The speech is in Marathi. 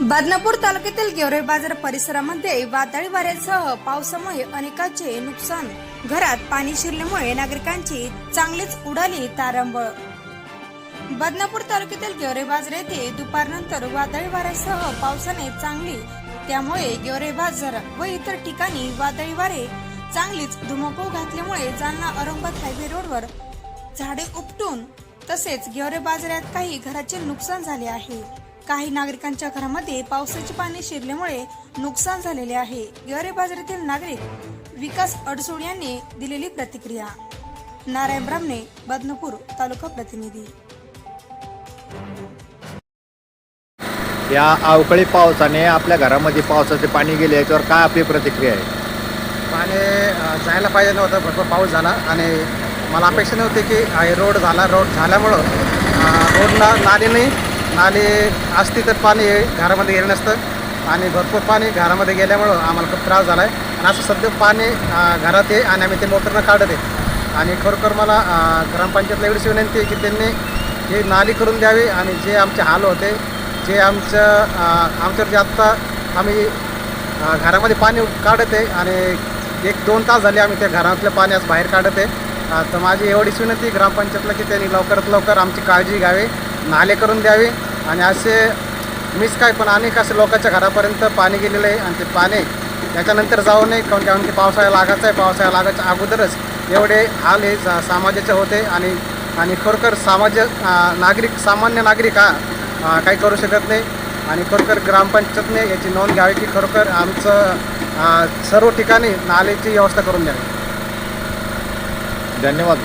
बदनापूर तालुक्यातील गेवरे बाजार परिसरामध्ये वादळी वाऱ्यासह पावसामुळे अनेकांचे नुकसान. घरात पाणी शिरल्यामुळे नागरिकांची चांगलीच उडाली तारंबळ. बदनापूर तालुक्यातील गेवरे बाजार येथे दुपारनंतर वादळी वाऱ्यासह पावसाने चांगली. त्यामुळे गेवरे बाजार व इतर ठिकाणी वादळी वारे चांगलीच धुमकूळ घातल्यामुळे जालना औरंगाबाद हायवे रोडवर झाडे उपटून तसेच गेवरे बाजारात काही घराचे नुकसान झाले आहे. काही नागरिकांच्या घरामध्ये पावसाचे पाणी शिरल्यामुळे नुकसान झालेले आहे. गेवरे बाजारातील नागरिक विकास अडसूळ यांनी दिलेली प्रतिक्रिया. नारायण ब्राह्मणे बदनपूर तालुका प्रतिनिधी. या अवकाळी पावसाने आपल्या घरामध्ये पावसाचे पाणी गेले याच्यावर काय आपली प्रतिक्रिया आहे? पाणी जायला पाहिजे नव्हतं भरपूर पाऊस झाला आणि मला अपेक्षा नव्हती की रोड झाला रोड झाल्यामुळं रोडला नाली नाही नाली असती तर पाणी घरामध्ये गेलं नसतं. आणि भरपूर पाणी घरामध्ये गेल्यामुळं आम्हाला खूप त्रास झाला आहे आणि असं सध्या पाणी घरात आहे आणि आम्ही ते मोटरनं काढत आहे. आणि खरोखर मला ग्रामपंचायतला एवढीच विनंती आहे की त्यांनी हे नाली करून द्यावी आणि जे आमचे हाल होते जे आमचं आमच्यावर जे आत्ता आम्ही घरामध्ये पाणी काढत आहे आणि एक दोन तास झाले आम्ही त्या घरातलं पाणी आज बाहेर काढत आहे. तर माझी एवढीच विनंती ग्रामपंचायतला की त्यांनी लवकरात लवकर आमची काळजी घ्यावी. नाले करून द्यावे आणि असे मीच काय पण अनेक असे लोकांच्या घरापर्यंत पाणी गेलेलं आहे आणि ते पाणी त्याच्यानंतर जाऊ नये काऊन कारण की पावसाळा लागायचा आहे पावसाळा लागायच्या अगोदरच एवढे हाल हे समाजाचे होते आणि आणि खरोखर समाज नागरिक सामान्य नागरिक हा काही करू शकत नाही. आणि खरोखर ग्रामपंचायतने याची नोंद घ्यावी की खरोखर आमचं सर्व ठिकाणी नालेची व्यवस्था करून द्यावी. धन्यवाद.